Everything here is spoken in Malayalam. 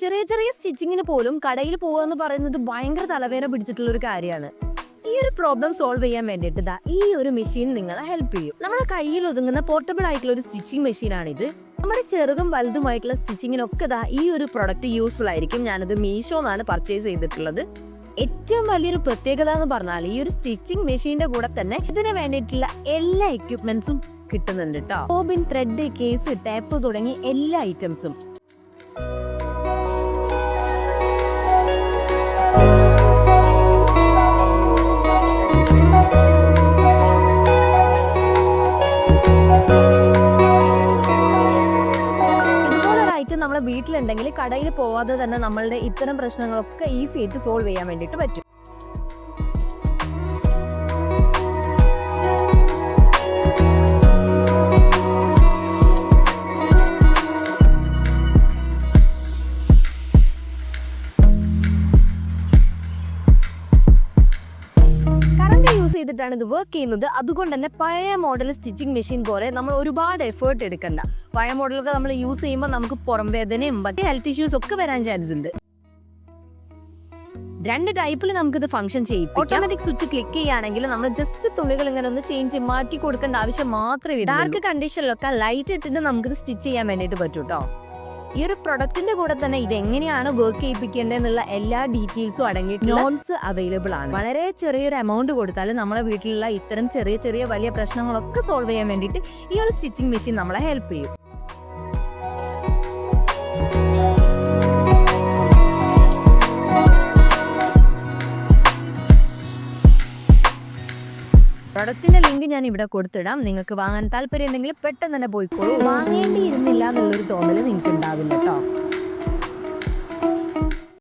ചെറിയ ചെറിയ സ്റ്റിച്ചിങ്ങിന് പോലും കടയിൽ പോവുക എന്ന് പറയുന്നത് ഭയങ്കര തലവേദന പിടിച്ചിട്ടുള്ള ഒരു കാര്യമാണ്. ഈ ഒരു പ്രോബ്ലം സോൾവ് ചെയ്യാൻ വേണ്ടിയിട്ട് ഈ ഒരു മെഷീൻ നിങ്ങളെ ഹെൽപ്പ് ചെയ്യും. നമ്മുടെ കയ്യിൽ ഒതുങ്ങുന്ന പോർട്ടബിൾ ആയിട്ടുള്ള ഒരു സ്റ്റിച്ചിങ് മെഷീനാണിത് നമ്മുടെ ചെറുതും വലുതുമായിട്ടുള്ള സ്റ്റിച്ചിങ്ങിനൊക്കെ ദാ ഈ ഒരു പ്രൊഡക്റ്റ് യൂസ്ഫുൾ ആയിരിക്കും. ഞാനത് മീഷോ എന്നാണ് പർച്ചേസ് ചെയ്തിട്ടുള്ളത്. ഏറ്റവും വലിയൊരു പ്രത്യേകത എന്ന് പറഞ്ഞാൽ ഈ ഒരു സ്റ്റിച്ചിങ് മെഷീന്റെ കൂടെ തന്നെ ഇതിന് വേണ്ടിയിട്ടുള്ള എല്ലാ എക്യുപ്മെന്റ്സും കിട്ടുന്നുണ്ട് കേട്ടോ ബോബിൻ ത്രെഡ് കേസ് ടേപ്പ് തുടങ്ങി എല്ലാ ഐറ്റംസും നമ്മളെ വീട്ടിലുണ്ടെങ്കിൽ കടയിൽ പോവാതെ തന്നെ നമ്മളുടെ ഇത്തരം പ്രശ്നങ്ങളൊക്കെ ഈസി ആയിട്ട് സോൾവ് ചെയ്യാൻ വേണ്ടിയിട്ട് പറ്റും. ചെയ്തിട്ടാണ് ഇത് വർക്ക് ചെയ്യുന്നത്. അതുകൊണ്ട് തന്നെ പഴയ മോഡൽ സ്റ്റിച്ചിങ് മെഷീൻ പോലെ നമ്മൾ ഒരുപാട് എഫേർട്ട് എടുക്കണ്ട. പഴയ മോഡലൊക്കെ നമ്മൾ യൂസ് ചെയ്യുമ്പോൾ നമുക്ക് പുറം വേദനയും മറ്റേ ഹെൽത്ത് ഇഷ്യൂസ് ഒക്കെ വരാൻ ചാൻസ് ഉണ്ട്. രണ്ട് ടൈപ്പിൽ നമുക്കിത് ഫംഗ്ഷൻ ചെയ്യും ഓട്ടോമാറ്റിക് സ്വിച്ച് ക്ലിക്ക് ചെയ്യുകയാണെങ്കിൽ നമ്മൾ ജസ്റ്റ് തുണികൾ ഇങ്ങനെ ഒന്ന് ചേഞ്ച് മാറ്റി കൊടുക്കേണ്ട ആവശ്യം മാത്രമേ ഡാർക്ക് കണ്ടീഷനിലൊക്കെ ലൈറ്റ് ഇട്ടിട്ട് നമുക്കിത് സ്റ്റിച്ച് ചെയ്യാൻ വേണ്ടിയിട്ട് പറ്റൂട്ടോ. ഈ ഒരു പ്രൊഡക്റ്റിന്റെ കൂടെ തന്നെ ഇത് എങ്ങനെയാണ് വർക്ക് ചെയ്യിപ്പിക്കേണ്ടതെന്നുള്ള എല്ലാ ഡീറ്റെയിൽസും അടങ്ങിയിട്ട് നോൺസ് അവൈലബിൾ ആണ്. വളരെ ചെറിയൊരു എമൗണ്ട് കൊടുത്താൽ നമ്മളെ വീട്ടിലുള്ള ഇത്തരം ചെറിയ ചെറിയ വലിയ പ്രശ്നങ്ങളൊക്കെ സോൾവ് ചെയ്യാൻ വേണ്ടിയിട്ട് ഈ ഒരു സ്റ്റിച്ചിങ് മെഷീൻ നമ്മളെ ഹെൽപ്പ് ചെയ്യും. പ്രൊഡക്റ്റിന്റെ ലിങ്ക് ഞാൻ ഇവിടെ കൊടുത്തിടാം. നിങ്ങൾക്ക് വാങ്ങാൻ താല്പര്യം ഉണ്ടെങ്കിൽ പെട്ടെന്ന് തന്നെ പോയിക്കോളൂ. വാങ്ങേണ്ടിയിരുന്നില്ല എന്നുള്ളൊരു തോന്നൽ നിങ്ങൾക്ക് ഉണ്ടാവില്ല കേട്ടോ